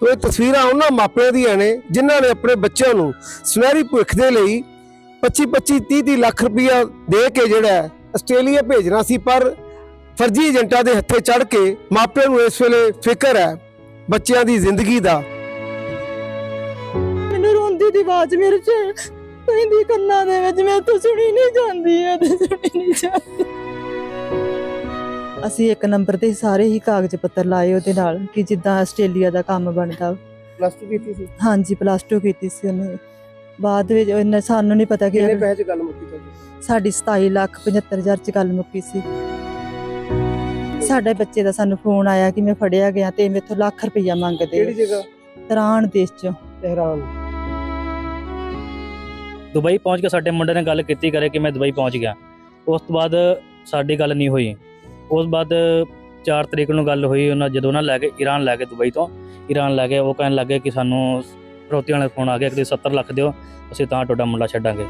ਤੋ ਇਹ ਤਸਵੀਰਾਂ ਉਹਨਾਂ ਮਾਪਿਆਂ ਦੀਆਂ ਨੇ, ਜਿਨ੍ਹਾਂ ਨੇ ਆਪਣੇ ਬੱਚਿਆਂ ਨੂੰ ਸੁਨਹਿਰੀ ਭਵਿੱਖ ਦੇ ਲਈ 25 25 30 30 ਲੱਖ ਰੁਪਇਆ ਦੇ ਕੇ ਜਿਹੜਾ ਆਸਟ੍ਰੇਲੀਆ ਭੇਜਣਾ ਸੀ, ਪਰ ਫਰਜ਼ੀ ਏਜੰਟਾਂ ਦੇ ਹੱਥੇ ਚੜ ਕੇ ਮਾਪਿਆਂ ਨੂੰ ਇਸ ਵੇਲੇ ਫਿਕਰ ਹੈ ਬੱਚਿਆਂ ਦੀ ਜ਼ਿੰਦਗੀ ਦਾ। ਮੈਨੂੰ ਰੋਂਦੀ ਦੀ ਆਵਾਜ਼ ਮੇਰੇ ਚ ਪੈਂਦੀ ਕੰਨਾਂ ਦੇ ਵਿੱਚ, ਮੈਂ ਤਾਂ ਸੁਣੀ ਨਹੀਂ ਜਾਂਦੀ ਹੈ ਤੇ ਸੁਣੀ ਨਹੀਂ ਜਾਂਦੀ। ਅਸੀਂ ਇੱਕ ਨੰਬਰ ਤੇ ਸਾਰੇ ਹੀ ਕਾਗਜ਼ ਪੱਤਰ ਲਾਏ ਉਹਦੇ ਨਾਲ ਕਿ ਜਿੱਦਾਂ ਆਸਟ੍ਰੇਲੀਆ ਦਾ ਕੰਮ ਬਣਦਾ। ਪਲੱਸ 2 ਕੀਤੀ ਸੀ? ਹਾਂਜੀ ਪਲੱਸ 2 ਕੀਤੀ ਸੀ ਉਹਨੇ। ਬਾਅਦ ਵਿੱਚ ਉਹਨੇ ਸਾਨੂੰ ਨਹੀਂ ਪਤਾ ਕਿ ਪੈਸੇ ਚ ਗੱਲ ਮੁੱਕੀ ਤੁਹਾਡੀ? ਸਾਡੀ 27 ਲੱਖ 75000 ਚ ਗੱਲ ਮੁੱਕੀ ਸੀ। ਸਾਡੇ ਬੱਚੇ ਦਾ ਸਾਨੂੰ ਫੋਨ ਆਇਆ ਕਿ ਮੈਂ ਫੜਿਆ ਗਿਆ ਤੇ ਮੇਥੋਂ ਲੱਖ ਰੁਪਈਆ ਮੰਗਦੇ। ਜਗ੍ਹਾ? ਤਰਾਣ ਦੇਸ਼ ਚ। tehran ਦੁਬਈ ਪਹੁੰਚ ਕੇ ਸਾਡੇ ਮੁੰਡੇ ਨੇ ਗੱਲ ਕੀਤੀ ਕਰੇ ਕਿ ਮੈਂ ਦੁਬਈ ਪਹੁੰਚ ਗਿਆ। ਉਸ ਤੋਂ ਬਾਅਦ ਸਾਡੀ ਗੱਲ ਨਹੀਂ ਹੋਈ। ਉਸ ਬਾਅਦ 4 ਤਰੀਕ ਨੂੰ ਗੱਲ ਹੋਈ ਉਹਨਾਂ ਜਦੋਂ ਨਾ ਲੈ ਕੇ ਈਰਾਨ ਲੈ ਕੇ ਦੁਬਈ ਤੋਂ ਈਰਾਨ ਲੈ ਕੇ ਉਹ ਕਹਿਣ ਲੱਗੇ ਕਿ ਸਾਨੂੰ ਫਰੋਤੀ ਵਾਲੇ ਫੋਨ ਆ ਗਿਆ ਕਿ 70 ਲੱਖ ਦਿਓ ਅਸੀਂ ਤਾਂ ਤੁਹਾਡਾ ਮੁੰਡਾ ਛੱਡਾਂਗੇ।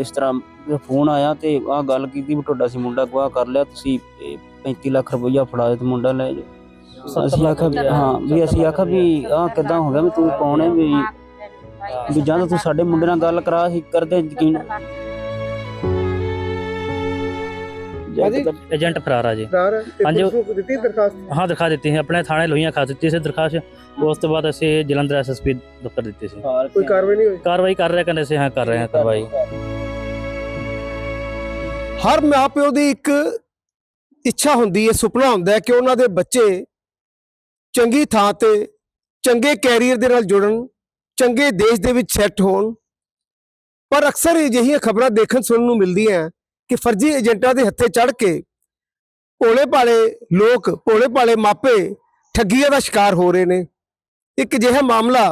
ਇਸ ਤਰ੍ਹਾਂ ਫੋਨ ਆਇਆ ਤੇ ਆਹ ਗੱਲ ਕੀਤੀ ਵੀ ਤੁਹਾਡਾ ਸੀ ਮੁੰਡਾ ਗਵਾਹ ਕਰ ਲਿਆ ਤੁਸੀਂ ਇਹ 35 ਲੱਖ ਰੁਪਈਆ ਫੜਾ ਦੇ ਤੇ ਮੁੰਡਾ ਲੈ ਜਾਓ। ਅਸੀਂ ਆਖਿਆ ਵੀ ਹਾਂ ਵੀ ਅਸੀਂ ਆਖਿਆ ਵੀ ਆਹ ਕਿਦਾਂ ਹੋ ਗਿਆ ਵੀ ਤੂੰ ਕੌਣ ਹੈ ਵੀ ਵੀ ਜਾਂ ਤਾਂ ਤੂੰ ਸਾਡੇ ਮੁੰਡੇ ਨਾਲ ਗੱਲ ਕਰਾ ਸੀ ਕਰਦੇ ਯਕੀਨ। ਹਾਂਜੀ। ਤਾਂ- ਏਜੰਟ ਫਰਾਰ ਆ ਜੀ। ਫਰਾਰ ਹਾਂਜੀ, ਉਹ- ਨੂੰ ਦਿੱਤੀ ਦਰਖਾਸਤ? ਹਾਂ ਦਿਖਾ ਦਿੱਤੀ ਸੀ। ਆਪਣੇ ਥਾਣੇ ਲੋਹੀਆਂ ਖਾ ਦਿੱਤੀ ਸੀ ਦਰਖਾਸਤ। ਉਸ ਤੋਂ ਬਾਅਦ ਅਸੀਂ ਜਲੰਧਰ ਐਸਐਸਪੀ ਦਫ਼ਤਰ ਦਿੱਤੀ ਸੀ। ਕੋਈ ਕਾਰਵਾਈ ਨਹੀਂ ਹੋਈ? ਕਾਰਵਾਈ ਕਰ ਰਹੇ ਕਹਿੰਦੇ ਸੀ ਹਾਂ ਕਰ ਰਹੇ ਹਾਂ ਕਾਰਵਾਈ। ਹਰ ਮਾਪਿਓ ਦੀ ਇੱਕ ਇੱਛਾ ਹੁੰਦੀ ਹੈ ਸੁਪਨਾ ਹੁੰਦਾ ਹੈ ਕਿ ਉਹਨਾਂ ਦੇ ਬੱਚੇ ਚੰਗੀ ਥਾਂ ਤੇ ਚੰਗੇ ਕੈਰੀਅਰ ਦੇ ਨਾਲ ਜੁੜਨ ਚੰਗੇ ਦੇਸ਼ ਦੇ ਵਿੱਚ ਸੈੱਟ ਹੋਣ। ਪਰ ਅਕਸਰ ਅਜਿਹੀਆਂ ਖਬਰਾਂ ਦੇਖਣ ਸੁਣਨ ਨੂੰ ਮਿਲਦੀਆਂ ਕਿ ਫਰਜ਼ੀ ਏਜੰਟਾਂ ਦੇ ਹੱਥੇ ਚੜ ਕੇ ਭੋਲੇ ਭਾਲੇ ਲੋਕ ਭੋਲੇ ਭਾਲੇ ਮਾਪੇ ਠੱਗੀਆਂ ਦਾ ਸ਼ਿਕਾਰ ਹੋ ਰਹੇ ਨੇ। ਇੱਕ ਅਜਿਹਾ ਮਾਮਲਾ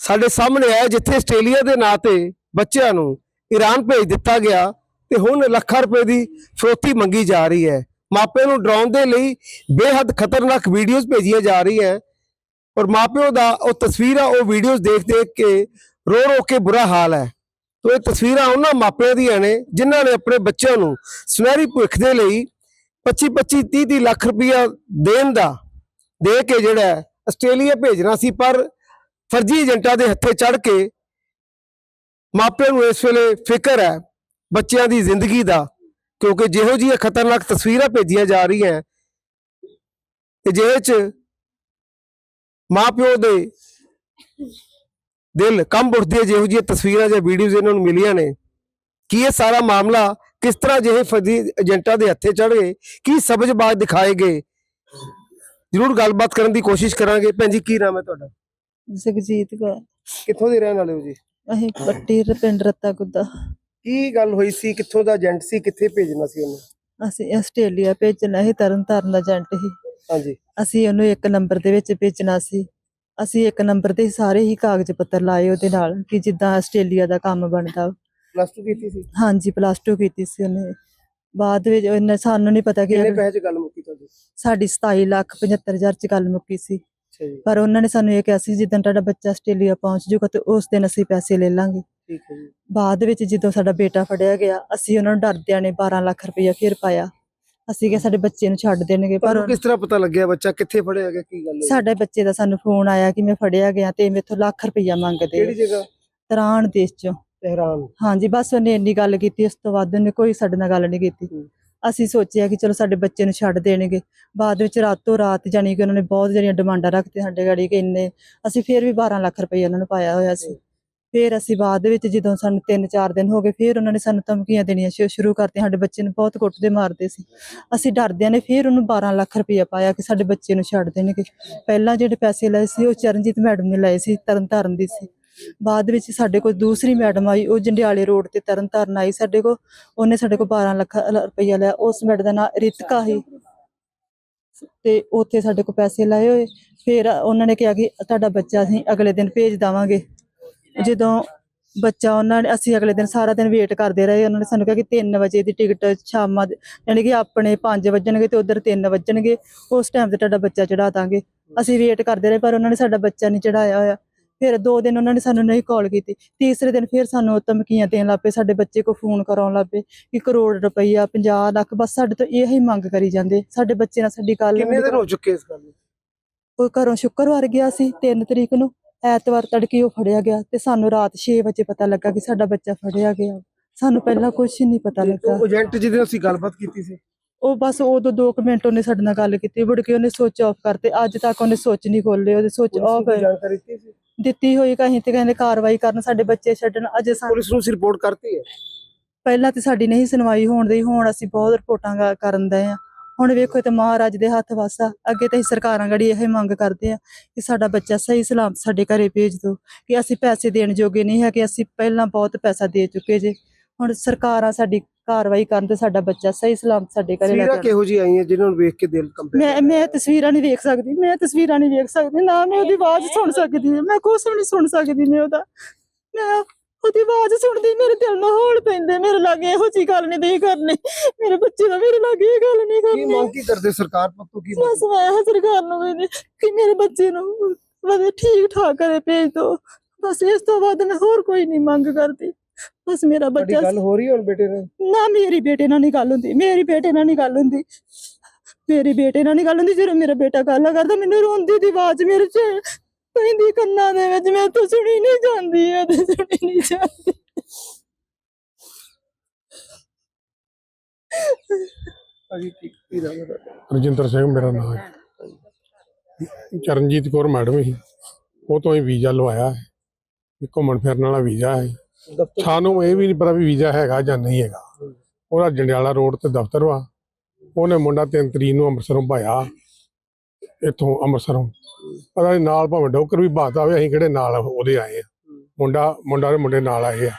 ਸਾਡੇ ਸਾਹਮਣੇ ਆਇਆ, ਜਿੱਥੇ ਆਸਟ੍ਰੇਲੀਆ ਦੇ ਨਾਂ ਤੇ ਬੱਚਿਆਂ ਨੂੰ ਈਰਾਨ ਭੇਜ ਦਿੱਤਾ ਗਿਆ ਤੇ ਹੁਣ ਲੱਖਾਂ ਰੁਪਏ ਦੀ ਫਰੋਤੀ ਮੰਗੀ ਜਾ ਰਹੀ ਹੈ। ਮਾਪਿਆਂ ਨੂੰ ਡਰਾਉਣ ਦੇ ਲਈ ਬੇਹੱਦ ਖਤਰਨਾਕ ਵੀਡੀਓਜ਼ ਭੇਜੀਆਂ ਜਾ ਰਹੀਆਂ ਔਰ ਮਾਪਿਓ ਦਾ ਉਹ ਤਸਵੀਰਾਂ, ਉਹ ਵੀਡੀਓਜ਼ ਦੇਖ ਦੇਖ ਕੇ ਰੋ ਰੋ ਕੇ ਬੁਰਾ ਹਾਲ ਹੈ। ਤੋ ਇਹ ਤਸਵੀਰਾਂ ਉਹਨਾਂ ਮਾਪਿਆਂ ਦੀਆਂ ਨੇ, ਜਿਨ੍ਹਾਂ ਨੇ ਆਪਣੇ ਬੱਚਿਆਂ ਨੂੰ ਸੁਨਹਿਰੀ ਭਵਿੱਖ ਦੇ ਲਈ 25 25 30 30 ਲੱਖ ਰੁਪਇਆ ਦੇਣ ਦਾ, ਦੇ ਕੇ ਜਿਹੜਾ ਆਸਟ੍ਰੇਲੀਆ ਭੇਜਣਾ ਸੀ, ਪਰ ਫਰਜ਼ੀ ਏਜੰਟਾਂ ਦੇ ਹੱਥੇ ਚੜ ਕੇ ਮਾਪਿਆਂ ਨੂੰ ਇਸ ਵੇਲੇ ਫਿਕਰ ਹੈ ਬੱਚਿਆਂ ਦੀ ਜ਼ਿੰਦਗੀ ਦਾ, ਕਿਉਂਕਿ ਜਿਹੋ ਜਿਹੀਆਂ ਖਤਰਨਾਕ ਤਸਵੀਰਾਂ ਭੇਜੀਆਂ ਜਾ ਰਹੀਆਂ ਤੇ ਜਿਹੇ ਚ ਮਾਪਿਓ ਦੇ ਦਿਲ ਕੰਬ ਉੱਠਦੀ ਹੈ ਜਿਹੋ ਜਿਹੀਆਂ ਤਸਵੀਰਾਂ ਜਾਂ ਵੀਡੀਓਜ਼ ਇਹਨਾਂ ਨੂੰ ਮਿਲੀਆਂ ਨੇ। ਕੀ ਇਹ ਸਾਰਾ ਮਾਮਲਾ ਕਿਸ ਤਰ੍ਹਾਂ ਜਿਹੇ ਫਰਜ਼ੀ ਏਜੰਟਾਂ ਦੇ ਹੱਥੇ ਚੜ ਗਏ? ਕੀ ਸਬਜ਼ਬਾਜ਼ ਦਿਖਾਏ ਗਏ? ਜ਼ਰੂਰ ਗੱਲਬਾਤ ਕਰਨ ਦੀ ਕੋਸ਼ਿਸ਼ ਕਰਾਂਗੇ। ਭੈਣ ਜੀ ਕੀ ਨਾਮ ਹੈ ਤੁਹਾਡਾ? ਜਗਜੀਤ ਕੌਰ। ਕਿੱਥੋਂ ਦੇ ਰਹਿਣ ਵਾਲੇ ਹੋ ਜੀ? ਅਸੀਂ ਪੱਟੀ ਪਿੰਡ ਰੱਤਾ ਗੁੱਦਾ ਕੀ ਗੱਲ ਹੋਈ ਸੀ? ਕਿੱਥੋਂ ਦਾ ਏਜੰਟ ਸੀ? ਕਿੱਥੇ ਭੇਜਣਾ ਸੀ ਉਹਨੂੰ? ਅਸੀਂ ਆਸਟ੍ਰੇਲੀਆ ਭੇਜਣਾ ਸੀ ਤਰਨ ਤਾਰਨ ਦਾ ਏਜੰਟ ਸੀ। ਹਾਂਜੀ। ਅਸੀਂ ਉਹਨੂੰ ਇੱਕ ਨੰਬਰ ਦੇ ਵਿੱਚ ਭੇਜਣਾ ਸੀ। ਅਸੀਂ ਇੱਕ ਨੰਬਰ ਤੇ ਸਾਰੇ ਹੀ ਕਾਗਜ਼ ਪੱਤਰ ਲਾਏ ਉਹਦੇ ਨਾਲ ਕਿ ਜਿੱਦਾਂ ਆਸਟ੍ਰੇਲੀਆ ਦਾ ਕੰਮ ਬਣਦਾ। ਪਲੱਸ 2 ਕੀਤੀ ਸੀ? ਹਾਂਜੀ ਪਲੱਸ 2 ਕੀਤੀ ਸੀ ਉਹਨੇ। ਬਾਅਦ ਵਿੱਚ ਉਹਨੇ ਸਾਨੂੰ ਨਹੀਂ ਪਤਾ ਕਿ ਕਿੰਨੇ ਪੈਸੇ ਚ ਗੱਲ ਮੁੱਕੀ ਤੁਹਾਡੀ? ਸਾਡੀ 27 ਲੱਖ 75000 ਚ ਗੱਲ ਮੁੱਕੀ ਸੀ। ਪਰ ਉਹਨਾਂ ਨੇ ਸਾਨੂੰ ਇਹ ਕਿਹਾ ਸੀ ਜਿੱਦਣ ਤੁਹਾਡਾ ਬੱਚਾ ਆਸਟ੍ਰੇਲੀਆ ਪਹੁੰਚ ਜਾਊਗਾ ਤੇ ਉਸ ਦਿਨ ਅਸੀਂ ਪੈਸੇ ਲੈ ਲਾਂਗੇ। ਠੀਕ ਹੈ ਜੀ। ਬਾਅਦ ਵਿੱਚ ਜਦੋਂ ਸਾਡਾ ਬੇਟਾ ਫੜਿਆ ਗਿਆ ਅਸੀਂ ਉਹਨਾਂ ਨੂੰ ਡਰਦਿਆਂ ਨੇ 12 ਲੱਖ ਰੁਪਇਆ ਫਿਰ ਪਾਇਆ। ਅਸੀਂ ਕਿਹਾ ਸਾਡੇ ਬੱਚੇ ਨੂੰ ਛੱਡ ਦੇਣਗੇ ਪਰ ਤੁਹਾਨੂੰ ਕਿਸ ਤਰ੍ਹਾਂ ਪਤਾ ਲੱਗਿਆ ਬੱਚਾ ਕਿੱਥੇ ਫੜਿਆ ਗਿਆ ਕੀ ਗੱਲ ਹੈ ਸਾਡੇ ਬੱਚੇ ਦਾ ਸਾਨੂੰ ਫੋਨ ਆਇਆ ਕਿ ਮੈਂ ਫੜਿਆ ਗਿਆ ਤੇ ਮੇਥੋਂ ਲੱਖ ਰੁਪਇਆ ਮੰਗਦੇ ਕਿਹੜੀ ਜਗ੍ਹਾ? ਤਰਾਣ ਦੇਸ਼ ਚੋਂ। tehran ਹਾਂਜੀ ਬਸ ਉਹਨੇ ਇੰਨੀ ਗੱਲ ਕੀਤੀ ਉਸ ਤੋਂ ਬਾਅਦ ਉਹਨੇ ਕੋਈ ਸਾਡੇ ਨਾਲ ਗੱਲ ਨਹੀਂ ਕੀਤੀ। ਹੂੰ। ਅਸੀਂ ਸੋਚਿਆ ਕਿ ਚਲੋ ਸਾਡੇ ਬੱਚੇ ਨੂੰ ਛੱਡ ਦੇਣਗੇ। ਬਾਅਦ ਵਿੱਚ ਰਾਤੋਂ ਰਾਤ ਜਾਨੀ ਕਿ ਉਹਨਾਂ ਨੇ ਬਹੁਤ ਜਿਹੜੀਆਂ ਡਿਮਾਂਡਾਂ ਰੱਖਤੇ ਸਾਡੇ ਗਾੜੀ ਕਿ ਇੰਨੇ ਅਸੀਂ ਫਿਰ ਵੀ 12 ਲੱਖ ਰੁਪਏ ਉਹਨਾਂ ਨੂੰ ਪਾਇਆ ਹੋਇਆ ਸੀ। ਫਿਰ ਅਸੀਂ ਬਾਅਦ ਵਿੱਚ ਜਦੋਂ ਸਾਨੂੰ 3-4 ਦਿਨ ਹੋ ਗਏ, ਫਿਰ ਉਹਨਾਂ ਨੇ ਸਾਨੂੰ ਧਮਕੀਆਂ ਦੇਣੀਆਂ ਸ਼ੁ- ਸ਼ੁਰੂ ਕਰਤੀਆਂ, ਸਾਡੇ ਬੱਚੇ ਨੂੰ ਬਹੁਤ ਕੁੱਟਦੇ ਮਾਰਦੇ ਸੀ। ਅਸੀਂ ਡਰਦਿਆਂ ਨੇ ਫਿਰ ਉਹਨੂੰ 12 ਲੱਖ ਰੁਪਇਆ ਪਾਇਆ ਕਿ ਸਾਡੇ ਬੱਚੇ ਨੂੰ ਛੱਡ ਦੇਣਗੇ। ਪਹਿਲਾਂ ਜਿਹੜੇ ਪੈਸੇ ਲਏ ਸੀ, ਉਹ ਚਰਨਜੀਤ ਮੈਡਮ ਨੇ ਲਏ ਸੀ, ਤਰਨਤਾਰਨ ਦੀ ਸੀ। ਬਾਅਦ ਵਿੱਚ ਸਾਡੇ ਕੋਲ ਦੂਸਰੀ ਮੈਡਮ ਆਈ, ਉਹ ਜੰਡਿਆਲੇ ਰੋਡ ਤੇ ਤਰਨਤਾਰਨ ਆਈ ਸਾਡੇ ਕੋਲ। ਉਹਨੇ ਸਾਡੇ ਕੋਲ 12 ਲੱਖ ਰੁਪਇਆ ਲਿਆ। ਉਸ ਮੈਡਮ ਦਾ ਨਾਮ ਰਿਤਕਾ ਸੀ। ਤੇ ਉੱਥੇ ਸਾਡੇ ਕੋਲ ਪੈਸੇ ਲਾਏ ਹੋਏ। ਫਿਰ ਉਹਨਾਂ ਨੇ ਕਿਹਾ ਕਿ ਤੁਹਾਡਾ ਬੱਚਾ ਅਸੀਂ ਅਗਲੇ ਦਿਨ ਭੇਜ ਦੇਵਾਂਗੇ। ਜਦੋਂ ਬੱਚਾ ਉਹਨਾਂ ਨੇ ਅਸੀਂ ਅਗਲੇ ਦਿਨ ਸਾਰਾ ਦਿਨ ਵੇਟ ਕਰਦੇ ਰਹੇ ਉਹਨਾਂ ਨੇ ਸਾਨੂੰ ਕਿਹਾ ਕਿ 3 ਵਜੇ ਦੀ ਟਿਕਟ ਸ਼ਾਮਾਂ ਯਾਨੀ ਕਿ ਆਪਣੇ 5 ਵਜਣਗੇ ਤੇ ਉਧਰ 3 ਵਜਣਗੇ ਉਸ ਟਾਈਮ ਤੇ ਤੁਹਾਡਾ ਬੱਚਾ ਚੜਾ ਦਾਂਗੇ। ਅਸੀਂ ਵੇਟ ਕਰਦੇ ਰਹੇ ਪਰ ਉਹਨਾਂ ਨੇ ਸਾਡਾ ਬੱਚਾ ਨਹੀਂ ਚੜਾਇਆ ਹੋਇਆ। ਫਿਰ ਦੋ ਦਿਨ ਉਹਨਾਂ ਨੇ ਸਾਨੂੰ ਨਹੀਂ ਕਾਲ ਕੀਤੀ। ਤੀਸਰੇ ਦਿਨ ਫਿਰ ਸਾਨੂੰ ਉਹ ਧਮਕੀਆਂ ਦੇਣ ਲੱਗ ਪਏ ਸਾਡੇ ਬੱਚੇ ਕੋ ਫੋਨ ਕਰਾਉਣ ਲੱਗ ਪਏ ਕਿ ਕਰੋੜ ਰੁਪਈਆ 50 ਲੱਖ ਬਸ ਸਾਡੇ ਤੋਂ ਇਹੀ ਮੰਗ ਕਰੀ ਜਾਂਦੇ। ਸਾਡੇ ਬੱਚੇ ਨਾਲ ਸਾਡੀ ਗੱਲ ਕਿੰਨੇ ਦਿਨ ਹੋ ਚੁੱਕੇ ਇਸ ਗੱਲ ਨੂੰ? ਕੋਈ ਘਰੋਂ ਸ਼ੁੱਕਰਵਾਰ ਗਿਆ ਸੀ 3 ਤਰੀਕ ਨੂੰ। ਐਤਵਾਰ ਤੜਕੇ ਉਹ ਫੜਿਆ ਗਿਆ ਤੇ ਸਾਨੂੰ ਰਾਤ 6 ਵਜੇ ਪਤਾ ਲੱਗਾ ਕਿ ਸਾਡਾ ਬੱਚਾ ਫੜਿਆ ਗਿਆ। ਸਾਨੂੰ ਪਹਿਲਾਂ ਕੁਝ ਨਹੀਂ ਪਤਾ ਲੱਗਾ। ਉਹ ਏਜੰਟ ਜਿਹਦੇ ਅਸੀਂ ਗੱਲਬਾਤ ਕੀਤੀ ਸੀ? ਉਹ ਬਸ ਉਦੋਂ 2 ਮਿੰਟ ਉਹਨੇ ਸਾਡੇ ਨਾਲ ਗੱਲ ਕੀਤੀ। ਮੁੜ ਕੇ ਉਹਨੇ ਸੋਚ ਆਫ ਕਰਤੇ। ਅੱਜ ਤੱਕ ਉਹਨੇ ਸੋਚ ਨਹੀਂ ਖੋਲੇ ਉਹਦੇ ਸੋਚ ਆਫ ਦਿੱਤੀ ਹੋਈ ਕਹੀਂ ਤੇ ਕਹਿੰਦੇ ਕਾਰਵਾਈ ਕਰਨ ਸਾਡੇ ਬੱਚੇ ਛੱਡਣ। ਅਜੇ ਸਾਨੂੰ ਪੁਲਿਸ ਨੂੰ ਰਿਪੋਰਟ ਕਰਤੀ ਹੈ? ਪਹਿਲਾਂ ਤੇ ਸਾਡੀ ਨਹੀਂ ਸੁਣਵਾਈ ਹੋਣ ਦੀ। ਹੁਣ ਅਸੀਂ ਬਹੁਤ ਰਿਪੋਰਟਾਂ ਕਰਨ ਦੇ ਆ ਹੁਣ ਵੇਖੋ ਤੇ ਮਹਾਰਾਜ ਦੇ ਹੱਥ ਵਾਸਾ ਅੱਗੇ ਤੇ ਸਰਕਾਰਾਂ ਗੜੀ ਇਹ ਮੰਗ ਕਰਦੇ ਆ ਕਿ ਸਾਡਾ ਬੱਚਾ ਸਹੀ ਸਲਾਮਤ ਸਾਡੇ ਘਰੇ ਭੇਜ ਦਿਓ ਕਿ ਅਸੀਂ ਪੈਸੇ ਦੇਣ ਜੋਗੇ ਨਹੀਂ ਹੈ ਕਿ ਅਸੀਂ ਪਹਿਲਾਂ ਬਹੁਤ ਪੈਸਾ ਦੇ ਚੁੱਕੇ ਜੇ। ਹੁਣ ਸਰਕਾਰਾਂ ਸਾਡੀ ਕਾਰਵਾਈ ਕਰਨ ਤੇ ਸਾਡਾ ਬੱਚਾ ਸਹੀ ਸਲਾਮਤ ਸਾਡੇ ਘਰੇ ਲੈ ਜਾਣ ਕਿਹੋ ਜੀ ਆਈਆਂ ਜਿਨ੍ਹਾਂ ਨੂੰ ਵੇਖ ਕੇ ਦਿਲ ਕੰਬਿਆ ਮੈਂ ਮੈਂ ਤਸਵੀਰਾਂ ਨਹੀਂ ਵੇਖ ਸਕਦੀ ਮੈਂ ਤਸਵੀਰਾਂ ਨਹੀਂ ਵੇਖ ਸਕਦੀ ਨਾ ਮੈਂ ਉਹਦੀ ਆਵਾਜ਼ ਸੁਣ ਸਕਦੀ ਮੈਂ ਵੀ ਨਹੀਂ ਸੁਣ ਸਕਦੀ ਮੈਂ ਉਹਦਾ ਮੈਂ ਉਹਦੀ ਆਵਾਜ਼ ਸੁਣਦੀ ਮੇਰੇ ਦਿਲ ਨੂੰ ਹੌਲ ਪੈਂਦੇ ਮੇਰੇ ਲਾਗੇ ਇਹੋ ਜੀ ਗੱਲ ਨਹੀਂ ਦੇ ਕਰਨੀ। ਮੇਰੇ ਬੱਚੇ ਦਾ ਮੇਰੇ ਲਾਗੇ ਇਹ ਗੱਲ ਨਹੀਂ ਕੀ ਕਰਨੀ। ਮੰਗ ਕੀ ਕਰਦੇ ਸਰਕਾਰ ਪੱਤੋਂ ਕੀ ਬਸ ਮੈਂ ਇਹ ਸਰਕਾਰ ਨੂੰ ਵੀ ਕਿ ਮੇਰੇ ਬੱਚੇ ਨੂੰ ਵਧੀਆ ਠੀਕ ਠਾਕ ਕਰੇ ਭੇਜ ਦੋ। ਬਸ ਇਸ ਤੋਂ ਬਾਅਦ ਮੈਂ ਹੋਰ ਕੋਈ ਨਹੀਂ ਮੰਗ ਕਰਦੀ। ਬਸ ਮੇਰਾ ਤੁਹਾਡੀ ਬੱਚਾ ਗੱਲ ਹੋ ਰਹੀ ਹੈ ਹੁਣ ਬੇਟੇ ਨਾਲ? ਨਾ ਮੇਰੀ ਬੇਟੇ ਨਾਲ ਨਹੀਂ ਗੱਲ ਹੁੰਦੀ। ਮੇਰੀ ਬੇਟੇ ਨਾਲ ਨਹੀਂ ਗੱਲ ਹੁੰਦੀ। ਮੇਰੀ ਬੇਟੇ ਨਾਲ ਨਹੀਂ ਗੱਲ ਹੁੰਦੀ। ਜਦੋਂ ਮੇਰਾ ਬੇਟਾ ਗੱਲ ਕਰਦਾ ਮੈਨੂੰ ਰੋਂਦੀ ਦੀ ਆਵਾਜ਼ ਮੇਰੇ ਚ ਪੈਂਦੀ ਕੰਨਾਂ ਦੇ ਵਿੱਚ। ਮੈਂ ਤਾਂ ਸੁਣੀ ਨਹੀਂ ਜਾਂਦੀ ਮੈਂ ਤਾਂ ਸੁਣੀ ਨਹੀਂ ਜਾਂਦੀ ਅਜੀ ਕੀ ਕੀ ਨਾਮ ਹੈ ਤੁਹਾਡਾ? ਰਜਿੰਦਰ ਸਿੰਘ ਮੇਰਾ ਨਾਮ ਹੈ। ਚਰਨਜੀਤ ਕੌਰ ਮੈਡਮ ਹੀ। ਉਹ ਤੋਂ ਹੀ ਵੀਜ਼ਾ ਲਵਾਇਆ ਹੈ। ਵੀ ਘੁੰਮਣ ਫਿਰਨ ਵਾਲਾ ਵੀਜ਼ਾ ਹੈ। ਦਫ਼ਤਰ ਸਾਨੂੰ ਇਹ ਵੀ ਨਹੀਂ ਪਤਾ ਵੀ ਵੀਜ਼ਾ ਹੈਗਾ ਜਾਂ ਨਹੀਂ ਹੈਗਾ। ਉਹਦਾ ਜੰਡਿਆਲਾ ਰੋਡ ਤੇ ਦਫ਼ਤਰ ਵਾ। ਉਹਨੇ ਮੁੰਡਾ ਤਿੰਨ ਤਰੀਕ ਨੂੰ ਅੰਮ੍ਰਿਤਸਰੋਂ ਭਾਇਆ ਇੱਥੋਂ ਅੰਮ੍ਰਿਤਸਰੋਂ। ਪਤਾ ਨਹੀਂ ਨਾਲ ਭਾਵੇਂ ਡੋਕਰ ਵੀ ਬਾਤਾ ਹੋਵੇ ਅਸੀਂ ਕਿਹੜੇ ਨਾਲ ਉਹਦੇ ਆਏ ਆ। ਮੁੰਡਾ ਮੁੰਡਾ ਦੇ ਮੁੰਡੇ ਨਾਲ ਆਏ ਆ।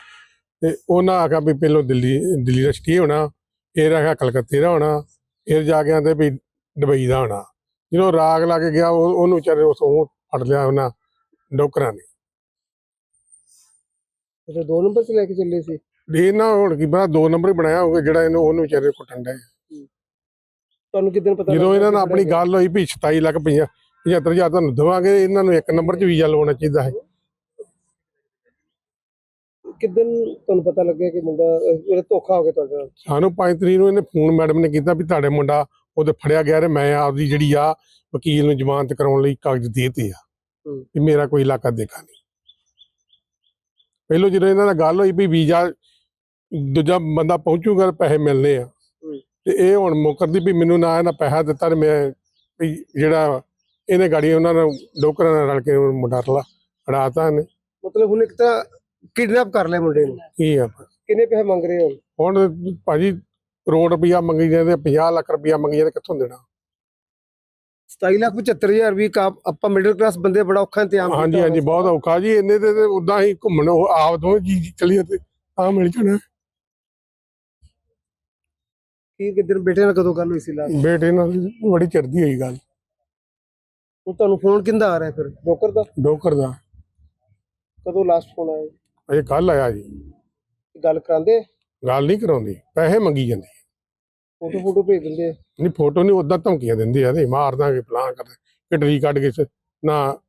ਤੇ ਉਹਨਾਂ ਆਖਿਆ ਵੀ ਪਹਿਲੋਂ ਦਿੱਲੀ ਦਿੱਲੀ ਦਾ ਸਟੇ ਹੋਣਾ। ਫਿਰ ਆਖਿਆ ਕਲਕੱਤੇ ਦਾ ਹੋਣਾ ਫਿਰ ਜਾ ਕੇ ਆਂਦੇ ਵੀ ਦੁਬਈ ਦਾ ਹੋਣਾ। ਜਦੋਂ ਰਾਗ ਲਾ ਕੇ ਗਿਆ ਉਹ- ਉਹਨੂੰ ਵਿਚਾਰੇ ਉਸੋਂ ਫੜ ਲਿਆ ਉਹਨਾਂ ਡੋਕਰਾਂ ਨੇ। ਅੱਛਾ ਦੋ ਨੰਬਰ ਤੇ ਲੈ ਕੇ ਚੱਲੇ ਸੀ? ਇਹ ਨਾ ਹੁਣ ਕੀ ਪਤਾ ਦੋ ਨੰਬਰ ਹੀ ਬਣਾਇਆ ਹੋਊਗਾ ਜਿਹੜਾ ਇਹਨੂੰ ਉਹਨੂੰ ਵਿਚਾਰੇ ਕੁੱਟਣ ਦਾ ਤੁਹਾਨੂੰ ਕਿਦਾਂ ਪਤਾ ਜਦੋਂ ਇਹਨਾਂ ਨਾਲ ਆਪਣੀ ਗੱਲ ਹੋਈ ਵੀ 27 ਲੱਖ 75000 ਤੁਹਾਨੂੰ ਦੇਵਾਂਗੇ ਇਹਨਾਂ ਨੂੰ ਇੱਕ ਨੰਬਰ 'ਚ ਵੀਜ਼ਾ ਲਵਾਉਣਾ ਚਾਹੀਦਾ ਹੈ। ਕਿੱਦਣ ਤੁਹਾਨੂੰ ਪਤਾ ਲੱਗਿਆ ਕਿ ਮੁੰਡਾ ਉਹਦਾ ਧੋਖਾ ਹੋ ਗਿਆ ਤੁਹਾਡੇ ਨਾਲ? ਸਾਨੂੰ 5 ਤਰੀਕ ਨੂੰ ਇਹਨੇ ਫੋਨ ਮੈਡਮ ਨੇ ਕੀਤਾ ਵੀ ਤੁਹਾਡੇ ਮੁੰਡਾ ਉਹਦੇ ਫੜਿਆ ਗਿਆ ਤੇ ਮੈਂ ਆਪਦੀ ਜਿਹੜੀ ਆ ਵਕੀਲ ਨੂੰ ਜ਼ਮਾਨਤ ਕਰਾਉਣ ਲਈ ਕਾਗਜ਼ ਦੇਤੇ ਆ। ਵੀ ਮੇਰਾ ਕੋਈ ਇਲਾਕਾ ਦੇਖਾ ਨਹੀਂ। ਪਹਿਲੋਂ ਜਦੋਂ ਇਹਨਾਂ ਨਾਲ ਗੱਲ ਹੋਈ ਵੀ ਵੀਜ਼ਾ ਦੂਜਾ ਬੰਦਾ ਪਹੁੰਚੂਗਾ ਪੈਸੇ ਮਿਲਨੇ ਆ। ਤੇ ਇਹ ਹੁਣ ਮੁਕਰਦੀ ਵੀ ਮੈਨੂੰ ਨਾ ਇਹਨਾਂ ਪੈਸਾ ਦਿੱਤਾ ਤੇ ਮੈਂ ਵੀ ਜਿਹੜਾ ਇਹਨੇ ਗਾੜੀ ਉਹਨਾਂ ਨੂੰ ਡੋਕਰਾਂ ਨਾਲ ਰਲ ਕੇ ਮੁੰਡਾ ਰਲਾ ਅੜਾਤਾ ਨੇ ਮਤਲਬ ਹੁਣ ਇੱਕ ਤਾਂ ਕਿਡਨੈਪ ਕਰ ਲਿਆ ਮੁੰਡੇ ਨੂੰ? ਕੀ ਆ? ਕਿੰਨੇ ਪੈਸੇ ਮੰਗ ਰਹੇ ਹੋ? ਹੁਣ ਭਾਜੀ ਕਰੋੜ ਰੁਪਇਆ ਮੰਗੀ ਜਾਂਦੇ 50 ਲੱਖ ਰੁਪਇਆ ਮੰਗੀ ਜਾਂਦੇ ਕਿੱਥੋਂ ਦੇਣਾ? 27 ਲੱਖ 75000 ਵੀ ਆਪਾਂ ਮਿਡਲ ਕਲਾਸ ਬੰਦੇ ਬੜਾ ਔਖਾ ਇੰਤਜ਼ਾਮ ਹਾਂਜੀ ਹਾਂਜੀ। ਬਹੁਤ ਔਖਾ ਜੀ ਇੰਨੇ ਤੇ ਤੇ ਉਦਾਂ ਹੀ ਘੁੰਮਣ ਉਹ ਆਪ ਦੋਵੇਂ ਜੀ ਚਲੀਏ ਤੇ ਆ ਮਿਲ ਜਾਣਾ। ਕੀ ਕਿਦਨ ਬੇਟੇ ਨਾਲ ਕਦੋਂ ਗੱਲ ਹੋਈ ਸੀ ਲਾਸਟ? ਬੇਟੇ ਨਾਲ ਬੜੀ ਚੜਦੀ ਹੋਈ ਗੱਲ। ਹੁਣ ਤੁਹਾਨੂੰ ਫੋਨ ਕਿੰਦਾ ਆ ਰਿਹਾ ਫਿਰ? ਬ੍ਰੋਕਰ ਦਾ? ਡੋਕਰ ਦਾ। ਕਦੋਂ ਲਾਸਟ ਫੋਨ ਆਇਆ? ਅਜੇ ਕੱਲ ਆਇਆ ਜੀ। ਗੱਲ ਕਰਾਉਂਦੇ? ਗੱਲ ਨਹੀਂ ਕਰਾਉਂਦੀ। ਪੈਸੇ ਮੰਗੀ ਜਾਂਦੀ। ਫੋਟੋ ਫੋਟੋ ਭੇਜ ਦਿੰਦੇ ਆ। ਨਹੀਂ ਫੋਟੋ ਨਹੀਂ ਉਦਾਂ ਧਮਕੀਆਂ ਦਿੰਦੇ ਆ ਤੇ ਮਾਰ ਦਾਂਗੇ ਫਲਾਂ ਕਰ ਕਟਰੀ ਕੱਢ ਕੇ ਸ- ਨਾ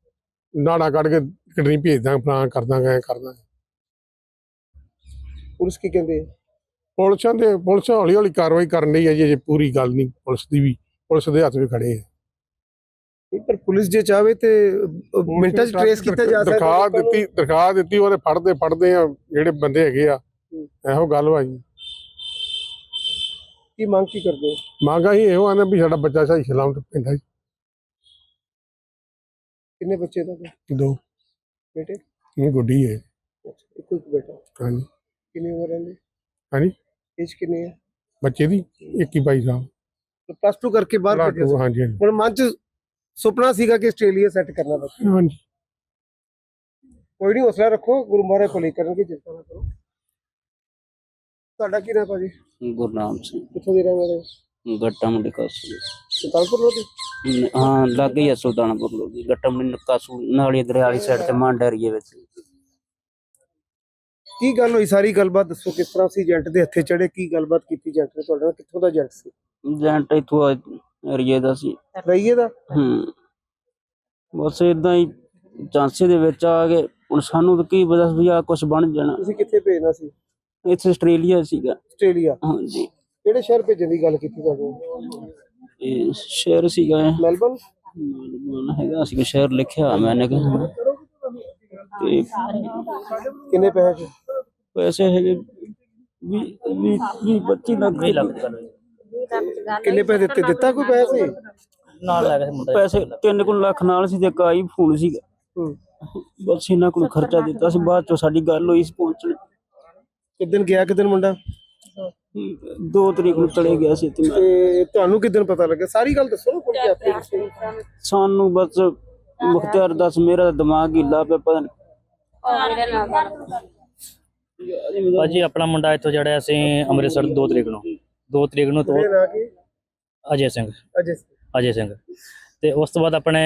ਨਾੜਾ ਕੱਢ ਕੇ ਕਟਰੀ ਭੇਜ ਦਾਂਗੇ ਫਲਾਂ ਕਰ ਦਾਂਗੇ ਐਂ ਕਰ ਦਾਂਗੇ। ਪੁਲਿਸ ਕੀ ਕਹਿੰਦੇ? ਆ? ਪੁਲਿਸਾਂ ਦੇ ਪੁਲਿਸ ਹੌਲੀ ਹੌਲੀ ਕਾਰਵਾਈ ਕਰਨ ਲਈ ਹੈ ਜੀ ਅਜੇ ਪੂਰੀ ਗੱਲ ਨਹੀਂ ਪੁਲਿਸ ਦੀ ਵੀ ਪੁਲਿਸ ਦੇ ਹੱਥ ਵੀ ਖੜੇ ਆ। ਪਰ ਪੁਲਿਸ ਜੇ ਚਾਹਵੇ ਤੇ ਮਿੰਟਾਂ 'ਚ ਟ੍ਰੇਸ ਕੀਤਾ ਜਾ ਸਕਦਾ। ਨੂੰ। ਦਿੱਤੀ ਦਰਖਾਸਤ ਦਿੱਤੀ ਉਹਦੇ ਫੜਦੇ ਫੜਦੇ ਆ ਜਿਹੜੇ ਬੰਦੇ ਹੈਗੇ ਆ। ਇਹੋ ਗੱਲ ਵਾ ਜੀ। ਕੀ ਮੰਗ ਕੀ ਕਰਦੇ ਹੋ? ਮੰਗਾ ਹੀ ਇਹੋ ਆਨੇ ਵੀ ਸਾਡਾ ਬੱਚਾ ਸਹੀ ਸਲਾਮਤ ਪੈਂਦਾ ਕਿੰਨੇ ਬੱਚੇ ਦਾ ਦੋ। ਬੇਟੇ? ਇਹ ਗੁੱਡੀ ਹੈ ਇੱਕੋ ਇੱਕ ਬੇਟਾ। ਹਾਂਜੀ। ਕਿੰਨੀ ਉਮਰ ਰਹਿੰਦੀ ਹਾਂਜੀ। ਏਜ ਕਿੰਨੀ ਹੈ? ਬੱਚੇ ਦੀ 21 22 ਸਾਲ। ਪਲੱਸ 2 ਕਰਕੇ ਬਾਹਰ ਭੇਜਿਆ ਹਾਂਜੀ। ਹੁਣ ਮਨ 'ਚ ਸੁਪਨਾ ਸੀਗਾ ਕਿ ਆਸਟ੍ਰੇਲੀਆ ਸੈੱਟ ਕਰਨਾ ਬਸ। ਹਾਂਜੀ। ਕੋਈ ਨਹੀਂ ਹੌਸਲਾ ਰੱਖੋ ਗੁਰੂ ਮਹਾਰਾਜ ਭਲੇ ਕਰਨਗੇ ਚਿੰਤਾ ਨਾ ਕਰੋ। ਤੁਹਾਡਾ ਕੀ ਨਾਮ ਭਾਜੀ? ਗੁਰਨਾਮ ਸਿੰਘ। ਕਿੱਥੋਂ ਦੇ ਰਹਿਣ ਵਾਲੇ ਹੋ? ਗੱਟਾ ਮੰਡੀ ਕਾਸੂ ਸੁਲਤਾਨਪੁਰ ਨ- ਹਾਂ ਲੱਗ ਹੀ ਆ ਸੁਲਤਾਨਪੁਰ ਲੋਕੀ ਗੱਟਾ ਮੰਡੀ ਕਾਸੂ ਨਾਲੀ ਦਰਿਆ ਵਾਲੀ ਸਾਈਡ ਤੇ ਮਾਂਡਾ ਏਰੀਏ ਵਿੱਚ। ਕੀ ਗੱਲ ਹੋਈ? ਸਾਰੀ ਗੱਲਬਾਤ ਦੱਸੋ ਕਿਸ ਤਰ੍ਹਾਂ ਸੀ ਏਜੰਟ ਦੇ ਹੱਥੇ ਚੜੇ ਕੀ ਗੱਲਬਾਤ ਕੀਤੀ ਏਜੰਟ ਨੇ? ਤੁਹਾਡੇ ਨਾਲ ਕਿੱਥੋਂ ਦਾ ਏਜੰਟ ਸੀ? ਜੈਂਟ ਇਥੋਂ ਏਰੀਏ ਦਾ ਸੀ। ਰਈਏ ਦਾ? ਹੂੰ। ਬਸ ਇਦਾਂ ਹੀ ਚਾਂਸੇ ਦੇ ਵਿੱਚ ਆ ਗਏ ਹੁਣ ਸਾਨੂੰ ਤਾਂ ਕੀ ਪਤਾ ਵੀ ਆ ਕੁਝ ਬਣ ਜਾਣਾ। ਤੁਸੀਂ ਕਿੱਥੇ ਭੇਜਣਾ ਸੀ? ਇੱਥੇ ਆਸਟ੍ਰੇਲੀਆ ਸੀਗਾ। ਆਸਟ੍ਰੇਲੀਆ? ਹਾਂਜੀ। ਕਿਹੜੇ ਸ਼ਹਿਰ ਭੇਜਣ ਦੀ ਗੱਲ ਕੀਤੀ ਤੁਹਾਡੇ ਇਹ ਸ਼ਹਿਰ ਸੀਗਾ। Melbourne Melbourne? ਹੈਗਾ ਸੀ ਸ਼ਹਿਰ ਲਿਖਿਆ ਮੈਨੇ ਕਿਹਾ। ਤੇ ਕਿੰਨੇ ਪੈਸੇ ਚ? ਪੈਸੇ ਹੈਗੇ ਵੀ ਵੀ ਵੀ 25 ਲੱਖ 20 ਦੀ ਹੋਈ। ਕਿੰਨੇ ਪੈਸੇ ਦਿੱਤੇ? ਦਿੱਤਾ ਕੋਈ ਪੈਸੇ? ਨਾਲ ਲੈ ਕੇ ਮੁੰਡਾ ਪੈਸੇ ਤਿੰਨ ਕੁ ਲੱਖ ਨਾਲ ਸੀ ਤੇ ਇੱਕ ਆਈਫੋਨ ਸੀਗਾ। ਹੂੰ। ਬਸ ਇਹਨਾਂ ਕੋਲ ਖਰਚਾ ਦਿੱਤਾ ਸੀ। ਬਾਅਦ ਚੋਂ ਸਾਡੀ ਗੱਲ ਹੋਈ ਸੀ ਪਹੁੰਚਣ। ਕਿਦਨ ਗਿਆ ਕਿਦਨ ਮੁੰਡਾ? ਦੋ ਤਰੀਕ ਨੂੰ ਚਲੇ ਗਿਆ ਸੀ ਤੇ ਮੈਂ- ਤੇ ਤੁਹਾਨੂੰ ਕਿਦਨ ਪਤਾ ਲੱਗਾ ਸਾਰੀ ਗੱਲ ਦੱਸੋ ਨਾ ਖੁੱਲ ਕੇ ਆਪੇ ਦੱਸੋ। ਸਾਨੂੰ ਬਸ ਮੁਖਤਿਆਰ ਦੱਸ ਮੇਰਾ ਤਾਂ ਦਿਮਾਗ ਹਿੱਲਾ ਪਿਆ ਪਤਾ ਨਹੀਂ ਭਾਜੀ ਆਪਣਾ ਮੁੰਡਾ ਇੱਥੋਂ ਜਿਹੜਾ ਅਸੀਂ ਅੰਮ੍ਰਿਤਸਰ 2 ਤਰੀਕ ਨੂੰ। 2 ਤਰੀਕ ਨੂੰ ਤੋਂ ਇਹ ਨਾ ਕਿ? ਅਜੇ ਸਿੰਘ। ਅਜੇ ਅਜੇ ਸਿੰਘ। ਤੇ ਉਸ ਤੋਂ ਬਾਅਦ ਆਪਣੇ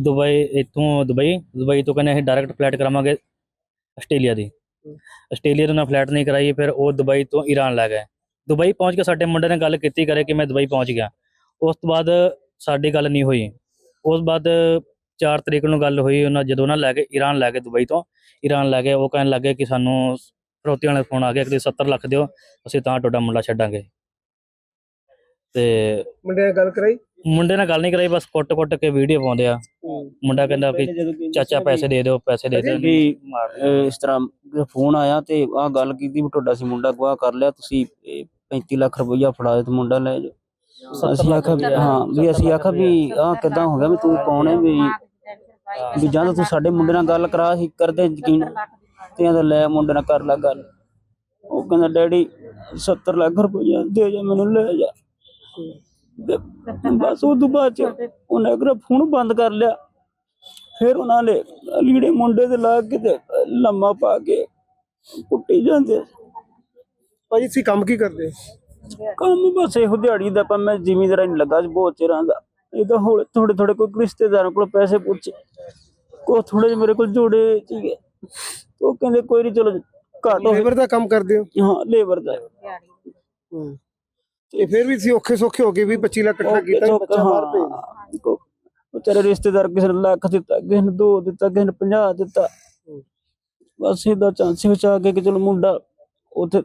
ਦੁਬਈ ਇੱਥੋਂ ਦੁਬਈ ਦੁਬਈ ਤੋਂ ਕਹਿੰਦੇ ਅਸੀਂ ਡਾਇਰੈਕਟ ਫਲਾਈਟ ਕਰਾਵਾਂਗੇ ਆਸਟ੍ਰੇਲੀਆ ਦੀ। ਆਸਟ੍ਰੇਲੀਆ ਤੋਂ ਨਾ ਫਲਾਈਟ ਨਹੀਂ ਕਰਾਈ ਫਿਰ ਉਹ ਦੁਬਈ ਤੋਂ ਈਰਾਨ ਲੈ ਗਏ। ਦੁਬਈ ਪਹੁੰਚ ਕੇ ਸਾਡੇ ਮੁੰਡੇ ਨੇ ਗੱਲ ਕੀਤੀ ਕਰੇ ਕਿ ਮੈਂ ਦੁਬਈ ਪਹੁੰਚ ਗਿਆ। ਉਸ ਤੋਂ ਬਾਅਦ ਸਾਡੀ ਗੱਲ ਨਹੀਂ ਹੋਈ। ਉਸ ਬਾਅਦ 4 ਤਰੀਕ ਨੂੰ ਗੱਲ ਹੋਈ ਉਹਨਾਂ ਜਦੋਂ ਨਾ ਲੈ ਕੇ ਈਰਾਨ ਲੈ ਕੇ ਦੁਬਈ ਤੋਂ। ਈਰਾਨ ਲੈ ਕੇ ਉਹ ਕਹਿਣ ਲੱਗੇ ਕਿ ਸਾਨੂੰ ਫਰੋਤੀ ਵਾਲੇ ਫੋਨ ਆ ਗਿਆ ਕਿ 70 ਲੱਖ ਦਿਓ ਅਸੀਂ ਤਾਂ ਤੁਹਾਡਾ ਮੁੰਡਾ ਛੱਡਾਂਗੇ। ਤੇ ਮੁੰਡੇ ਨਾਲ ਗੱਲ ਕਰਾਈ? ਮੁੰਡੇ ਨਾਲ ਗੱਲ ਨਹੀਂ ਕਰਾਈ ਬਸ ਕੁੱਟ-ਕੁੱਟ ਕੇ ਵੀਡੀਓ ਪਾਉਂਦੇ ਆ। ਮੁੰਡਾ ਕਹਿੰਦਾ ਕਿ ਚਾਚਾ ਪੈਸੇ ਦੇ ਦਿਓ ਪੈਸੇ ਦੇ ਦਿਓ। ਵੀ ਇਸ ਤਰ੍ਹਾਂ ਫੋਨ ਆਇਆ ਤੇ ਆਹ ਗੱਲ ਕੀਤੀ ਵੀ ਤੁਹਾਡਾ ਸੀ ਮੁੰਡਾ ਗਵਾਹ ਕਰ ਲਿਆ ਤੁਸੀਂ ਇਹ 35 ਲੱਖ ਰੁਪਈਆ ਫੜਾ ਦੇ ਤੇ ਮੁੰਡਾ ਲੈ ਜਾਓ। ਅਸੀਂ ਆਖਿਆ ਵੀ ਹਾਂ ਵੀ ਅਸੀਂ ਆਖਿਆ ਵੀ ਆਹ ਕਿਦਾਂ ਹੋ ਗਿਆ ਵੀ ਤੂੰ ਕੌਣ ਹੈ ਵੀ ਵੀ ਜਾਂ ਤੂੰ ਸਾਡੇ ਮੁੰਡੇ ਨਾਲ ਗੱਲ ਕਰਾ ਸੀ ਕਰਦੇ ਯਕੀਨ। ਤੇ ਕਹਿੰਦਾ ਲੈ ਮੁੰਡੇ ਨਾਲ ਕਰ ਲੈ ਗੱਲ। ਉਹ ਕਹਿੰਦਾ ਡੈਡੀ 70 ਲੱਖ ਰੁਪਈਆ ਦੇ ਜਾ ਮੈਨੂੰ ਲੈ ਜਾ। ਬਸ ਉਹ ਤੋਂ ਬਾਅਦ ਚ ਉਹਨੇ ਅਗਰ ਫੋਨ ਬੰਦ ਕਰ ਲਿਆ ਫਿਰ ਉਹਨਾਂ ਨੇ ਲੀੜੇ ਮੁੰਡੇ ਤੇ ਲਾ ਕੇ ਤੇ ਲੰਮਾ ਪਾ ਕੇ ਕੁੱਟੀ ਜਾਂਦੇ। ਭਾਜੀ ਤੁਸੀਂ ਕੰਮ ਕੀ ਕਰਦੇ? ਕੰਮ ਬਸ ਇਹੋ ਦਿਹਾੜੀ ਦਾ ਪਰ ਮੈਂ ਜ਼ਿਮੀਂਦਾਰਾਂ ਨਹੀਂ ਲੱਗਾ ਬਹੁਤ ਚਿਰਾਂ ਦਾ। ਇਹ ਤਾਂ ਹੁਣ ਥੋੜੇ ਥੋੜੇ ਕੋਈ ਰਿਸ਼ਤੇਦਾਰਾਂ ਕੋਲ ਪੈਸੇ ਪੁੱਛੇ। ਕੋ ਥੋੜੇ ਜਿਹੇ ਮੇਰੇ ਕੋਲ ਜੋੜੇ ਸੀਗੇ। ਉਹ ਕਹਿੰਦੇ ਕੋਈ ਨਹੀਂ ਚਲੋ ਘੱਟ ਲੇਬਰ ਦਾ ਕੰਮ ਕਰਦੇ ਹੋ? ਹਾਂ ਲੇਬਰ ਦਾ। ਹੂੰ। ਤੇ ਫਿਰ ਵੀ ਤੁਸੀਂ ਔਖੇ ਸੌਖੇ ਹੋ ਕੇ ਵੀ 25 ਲੱਖ ਇਕੱਠਾ ਕੀਤਾ ਸੀ, ਬੱਚਾ ਬਾਹਰ ਭੇਜ ਕੋ- ਵਿਚਾਰੇ ਰਿਸ਼ਤੇਦਾਰ ਕਿਸੇ ਨੇ ਲੱਖ ਦਿੱਤਾ ਕਿਸੇ ਨੇ 2 ਦਿੱਤਾ ਕਿਸੇ ਨੇ 50 ਦਿੱਤਾ। ਬਸ ਇਹਦਾ ਚਾਂਸ ਵਿੱਚ ਆ ਗਿਆ ਕਿ ਚਲੋ ਮੁੰਡਾ ਉੱਥੇ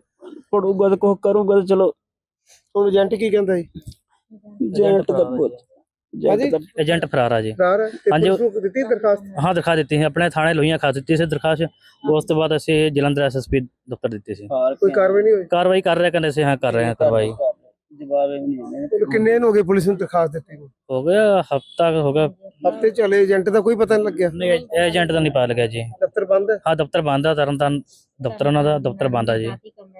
ਪੜੂਗਾ ਤੇ ਕੁਛ ਕਰੂਗਾ ਤੇ ਚਲੋ ਹੁਣ ਏਜੰਟ ਕੀ ਕਹਿੰਦਾ ਜੀ? ਜੈਂਟ ਦਾ ਪੁੱਤ ਜੈਂਟ ਦਾ ਏਜੰਟ ਫਰਾਰ ਆ ਜੀ। ਫਰਾਰ ਹੈ ਤੇ ਹਾਂਜੀ, ਉਹ- ਪੁਲਿਸ ਨੂੰ ਦਿੱਤੀ ਦਰਖਾਸਤ? ਹਾਂ ਦਿਖਾ ਦਿੱਤੀ ਸੀ। ਆਪਣੇ ਥਾਣੇ ਲੋਹੀਆਂ ਖਾ ਦਿੱਤੀ ਸੀ ਦਰਖਾਸਤ। ਉਸ ਤੋਂ ਬਾਅਦ ਅਸੀਂ ਜਲੰਧਰ ਐਸਐਸਪੀ ਦਫ਼ਤਰ ਦਿੱਤੀ ਸੀ। ਕੋਈ ਕਾਰਵਾਈ ਨਹੀਂ ਹੋਈ? ਕਾਰਵਾਈ ਕਰ ਰਹੇ ਕਹਿੰਦੇ ਸੀ ਹਾਂ ਕਰ ਰਹੇ ਹਾਂ ਕਾਰਵਾਈ। ਜਵਾਬ ਇਹ ਨਹੀਂ ਦਿੰਦੇ ਚਲੋ ਕਿੰਨੇ ਦਿਨ ਹੋ ਗਏ ਪੁਲਿਸ ਨੂੰ ਦਰਖਾਸਤ ਦਿੱਤੀ ਨੂੰ? ਹੋ ਗਿਆ ਹਫਤਾ ਹੋ ਗਿਆ। ਹਫ਼ਤੇ ਚਲੇ ਏਜੰਟ ਦਾ ਕੋਈ ਪਤਾ ਨਹੀਂ ਲੱਗਿਆ? ਨਹੀਂ ਏਜੰਟ ਦਾ ਨਹੀਂ ਪਤਾ ਲੱਗਿਆ ਜੀ। ਦਫ਼ਤਰ ਬੰਦ? ਹੈ ਹਾਂ ਦਫ਼ਤਰ ਬੰਦ ਆ ਤਰਨਤਾਰਨ ਦਫ਼ਤਰ ਉਹਨਾਂ ਦਾ ਦਫ਼ਤਰ ਬੰਦ ਆ ਜੀ।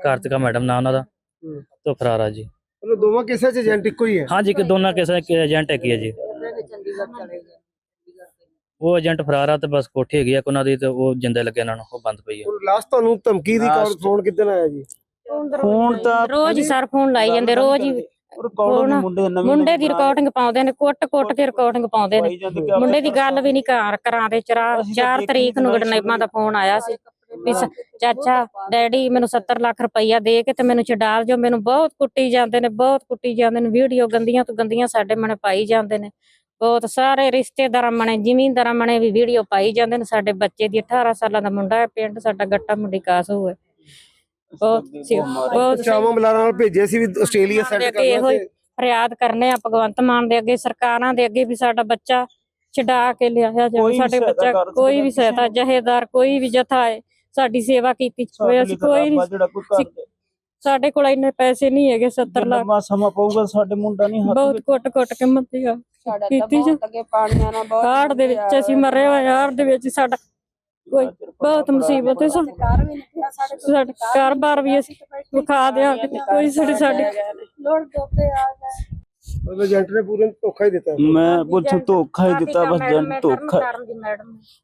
ਕਾਰਤਿਕਾ ਮੈਡਮ ਨਾਂ ਉਹਨਾਂ ਦਾ ਹੂੰ। ਤੋਂ ਫਰਾਰ ਆ ਜੀ। ਚਲੋ ਦੋਵਾਂ ਕੇਸਾਂ 'ਚ ਏਜੰਟ ਇੱਕੋ ਹੀ ਹੈ। ਹਾਂ ਜੀ ਕਿ ਦੋਨਾਂ ਕਿਸੇ ਇੱਕ ਏਜੰਟ ਹੈਗੀ ਹੈ ਜੀ। ਉਹ ਏਜੰਟ ਫਰਾਰ ਆ ਤੇ ਬਸ ਕੋਠੀ ਹੈਗੀ ਆ ਉਹਨਾਂ ਦੀ ਤੇ ਉਹ ਜਿੰਦੇ ਲੱਗੇ ਉਹਨਾਂ ਨੂੰ ਉਹ ਬੰਦ ਪਈ ਆ। ਲਾਸਟ ਤੁਹਾਨੂੰ ਧਮਕੀ ਦੀ ਕਾਲ ਫੋਨ ਕਿੱਦਣ ਆਇਆ ਜੀ? ਫੋਨ ਤਾਂ ਰੋਜ਼ ਹੀ ਸਰ ਫੋਨ ਲਾਈ ਜਾਂਦੇ ਰੋਜ਼ ਹੀ ਰਿਕਾਰਡ ਮੁੰਡੇ ਦੇ ਨਵੇਂ ਮੁੰਡੇ ਦੀ ਰਿਕਾਰਡਿੰਗ ਪਾਉਂਦੇ ਨੇ ਕੁੱਟ-ਕੁੱਟ ਕੇ ਰਿਕਾਰਡਿੰਗ ਪਾਉਂਦੇ ਨੇ। ਮੁੰਡੇ ਦੀ ਗੱਲ ਵੀ ਨਹੀਂ ਘਰ ਕਰਾਂਦੇ ਚਰਾ 4 ਤਰੀਕ ਨੂੰ ਗੜਨੇਪਾਂ ਦਾ ਫੋਨ ਆਇਆ ਸੀ। ਵੀ ਚਾਚਾ ਡੈਡੀ ਮੈਨੂੰ 70 ਲੱਖ ਰੁਪਈਆ ਦੇ ਕੇ ਤੇ ਮੈਨੂੰ ਛਡਾ ਦਿਓ ਮੈਨੂੰ ਬਹੁਤ ਕੁੱਟੀ ਜਾਂਦੇ ਨੇ ਬਹੁਤ ਕੁੱਟੀ ਜਾਂਦੇ ਨੇ। ਵੀਡੀਓ ਗੰਦੀਆਂ ਤੋਂ ਗੰਦੀਆਂ ਸਾਡੇ ਮਨੇ ਪਾਈ ਜਾਂਦੇ ਨੇ। ਬਹੁਤ ਸਾਰੇ ਰਿਸ਼ਤੇਦਾਰਾਂ ਮਨੇ ਜ਼ਿਮੀਂਦਾਰਾਂ ਮਨੇ ਵੀ ਵੀਡੀਓ ਪਾਈ ਜਾਂਦੇ ਨੇ। ਸਾਡੇ ਬੱਚੇ ਦੀ 18 ਸਾਲਾਂ ਦਾ ਮੁੰਡਾ ਹੈ ਪਿੰਡ ਸਾਡਾ ਗੱਟਾ ਮੁੰਡੀ ਕਾਸ ਹੋਏ ਬਹੁਤ ਸੀ- ਬਹੁਤ ਚਾਵਾਂ ਬਲਾਰਾਂ ਨਾਲ ਭੇਜੇ ਸੀ ਵੀ ਆਸਟ੍ਰੇਲੀਆ ਦੇ ਸੈੱਟ ਅੱਗੇ ਇਹੋ ਕਰਨਾ ਹੀ ਤੇ ਫਰਿਆਦ ਕਰਨੇ ਆ ਭਗਵੰਤ ਮਾਨ ਦੇ ਅੱਗੇ ਸਰਕਾਰਾਂ ਦੇ ਅੱਗੇ ਵੀ ਸਾਡਾ ਬੱਚਾ ਛਡਾ ਕੇ ਲਿਆਇਆ ਜਾਵੇ। ਕੋਈ ਵੀ ਸਾਡੇ ਬੱਚਾ ਕੋਈ ਵੀ ਸਹਾਇਤਾ ਜਹੇਦਾਰ ਕੋਈ ਵੀ ਜਥਾ ਹੈ ਸਾਡੀ ਸੇਵਾ ਕੀਤੀ ਹੋਵੇ ਅਸੀਂ ਕੋਈ ਨਹੀਂ ਸਾਡੇ ਕੋਲ ਇੰਨੇ ਪੈਸੇ ਨਹੀਂ ਹੈਗੇ 70 ਲੱਖ। ਲੰਮਾ ਸਮਾਂ ਪਊਗਾ ਸਾਡੇ ਮੁੰਡਾ ਨਹੀਂ ਹੱਥ ਬਹੁਤ ਕੁੱਟ ਕੁੱਟ ਕੇ ਮੱਤੀਗਾ ਕੀਤੀ ਜੀ। ਹਾੜ ਦੇ ਵਿੱਚ ਅਸੀਂ ਮਰੇ ਹੋਏ ਹਾੜ ਦੇ ਵਿੱਚ ਸਾਡਾ ਕੋਈ ਬਹੁਤ ਮੁਸੀਬਤ ਹੈ ਸਾਡਾ ਘਰ-ਬਾਰ ਵੀ ਅਸੀਂ ਵਿਖਾ ਦਿਆਂਗੇ ਤੇ ਕੋਈ ਸਾਡੀ ਸਾਡੀ ਮਤਲਬ ਏਜੰਟ ਨੇ ਪੂਰਨ ਧੋਖਾ ਹੀ ਦਿੱਤਾ। ਮੈਂ ਪੁੱਛ ਧੋਖਾ ਹੀ ਦਿੱਤਾ ਬਸ ਜਨ ਧੋਖਾ।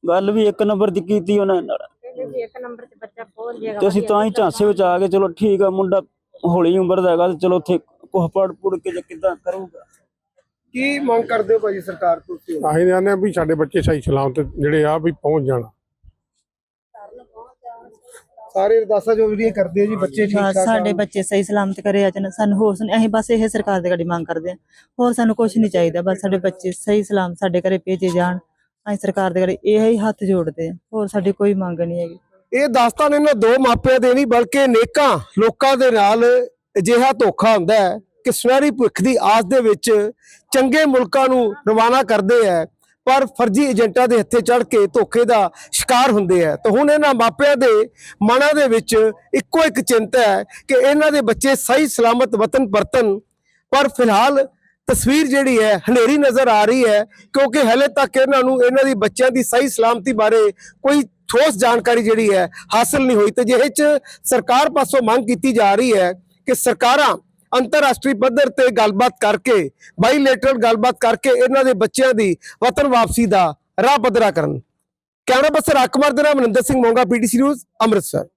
ਗੱਲ ਵੀ ਇੱਕ ਨੰਬਰ ਦੀ ਕੀਤੀ ਉਹਨਾਂ ਨਾਲ। ਇੱਕ ਨੰਬਰ ਤੇ ਬੱਚਾ ਪਹੁੰਚ ਜਾਏਗਾ ਤੇ ਅਸੀਂ ਤਾਂ ਹੀ ਝਾਂਸੇ ਵਿੱਚ ਆ ਗਏ ਚਲੋ ਠੀਕ ਆ ਮੁੰਡਾ ਹੌਲੀ ਉਮਰ ਦਾ ਹੈਗਾ ਤੇ ਚਲੋ ਉੱਥੇ ਕੋਹ ਪੜ ਪੁੜ ਕੇ ਜੇ ਕਿਦਾਂ ਕਰੂਗਾ। ਕੀ ਮੰਗ ਕਰਦੇ ਹੋ ਭਾਜੀ ਸਰਕਾਰ ਤੋਂ? ਤੁਸੀਂ ਅਸੀਂ ਕਹਿੰਦੇ ਆ ਵੀ ਸਾਡੇ ਬੱਚੇ ਸਹੀ ਸਲਾਮਤ ਜਿਹੜੇ ਆ ਵੀ ਪਹੁੰਚ ਜਾਣ। ਸਾਰੇ ਅਰਦਾਸਾਂ ਜੋ ਵੀ ਕਰਦੇ ਆ ਜੀ ਬੱਚੇ ਠੀਕ ਠਾਕ ਸਾਡੇ। ਬੱਚੇ ਸਹੀ ਸਲਾਮਤ ਕਰੇ ਅਜਨ ਸਾਨੂੰ ਹੋਰ ਸੁਣ ਅਸੀਂ ਬਸ ਇਹ ਸਰਕਾਰ ਦੇ ਗੜੀ ਮੰਗ ਕਰਦੇ ਹਾਂ ਹੋਰ ਸਾਨੂੰ ਕੁਝ ਨਹੀਂ ਚਾਹੀਦਾ ਬਸ ਸਾਡੇ ਬੱਚੇ ਸਹੀ ਸਲਾਮ ਸਾਡੇ ਘਰੇ ਭੇਜੇ ਜਾਣ। ਅਸੀਂ ਸਰਕਾਰ ਦੇ ਗਾੜੀ ਇਹ ਹੀ ਹੱਥ ਜੋੜਦੇ ਆ। ਹੋਰ ਸਾਡੀ ਕੋਈ ਮੰਗ ਨਹੀਂ ਹੈਗੀ। ਇਹ ਦਾਸਤਾਨ ਇਹਨਾਂ ਦੋ ਮਾਪਿਆਂ ਦੇ ਨਹੀਂ ਬਲਕਿ ਅਨੇਕਾਂ ਲੋਕਾਂ ਦੇ ਨਾਲ ਅਜਿਹਾ ਧੋਖਾ ਹੁੰਦਾ ਹੈ ਕਿ ਸੁਨਹਿਰੀ ਭੁੱਖ ਦੀ ਆਸ ਦੇ ਵਿੱਚ ਚੰਗੇ ਮੁਲਕਾਂ ਨੂੰ ਰਵਾਨਾ ਕਰਦੇ ਹੈ ਪਰ ਫਰਜ਼ੀ ਏਜੰਟਾਂ ਦੇ ਹੱਥੇ ਚੜ ਕੇ ਧੋਖੇ ਦਾ ਸ਼ਿਕਾਰ ਹੁੰਦੇ ਹੈ ਤਾਂ ਹੁਣ ਇਹਨਾਂ ਮਾਪਿਆਂ ਦੇ ਮਨਾਂ ਦੇ ਵਿੱਚ ਇੱਕੋ ਇੱਕ ਚਿੰਤਾ ਹੈ ਕਿ ਇਹਨਾਂ ਦੇ ਬੱਚੇ ਸਹੀ ਸਲਾਮਤ ਵਤਨ ਪਰਤਨ ਪਰ ਫਿਲਹਾਲ ਤਸਵੀਰ ਜਿਹੜੀ ਹੈ, ਹਨੇਰੀ ਨਜ਼ਰ ਆ ਰਹੀ ਹੈ, ਕਿਉਂਕਿ ਹਲੇ ਤੱਕ ਇਹਨਾਂ ਨੂੰ, ਇਹਨਾਂ ਦੀ ਬੱਚਿਆਂ ਦੀ ਸਹੀ ਸਲਾਮਤੀ ਬਾਰੇ ਕੋਈ ਠੋਸ ਜਾਣਕਾਰੀ ਜਿਹੜੀ ਹੈ ਹਾਸਲ ਨਹੀਂ ਹੋਈ। ਤੇ ਜਿਹੇ ਚ ਸਰਕਾਰ ਪਾਸੋਂ ਮੰਗ ਕੀਤੀ ਜਾ ਰਹੀ ਹੈ ਕਿ ਸਰਕਾਰਾਂ ਅੰਤਰਰਾਸ਼ਟਰੀ ਪੱਧਰ ਤੇ ਗੱਲਬਾਤ ਕਰਕੇ ਬਾਈਲੇਟਰਲ ਗੱਲਬਾਤ ਕਰਕੇ ਇਹਨਾਂ ਦੇ ਬੱਚਿਆਂ ਦੀ ਵਤਨ ਵਾਪਸੀ ਦਾ ਰਾਹ ਪੱਧਰਾ ਕਰਨ। ਕੈਮਰਾ ਪਰਸਨ ਅਕਮਰ ਦੇ ਨਾਲ ਮਨਿੰਦਰ ਸਿੰਘ ਮੋਂਗਾ ਪੀਟੀਸੀ ਨਿਊਜ਼ ਅੰਮ੍ਰਿਤਸਰ।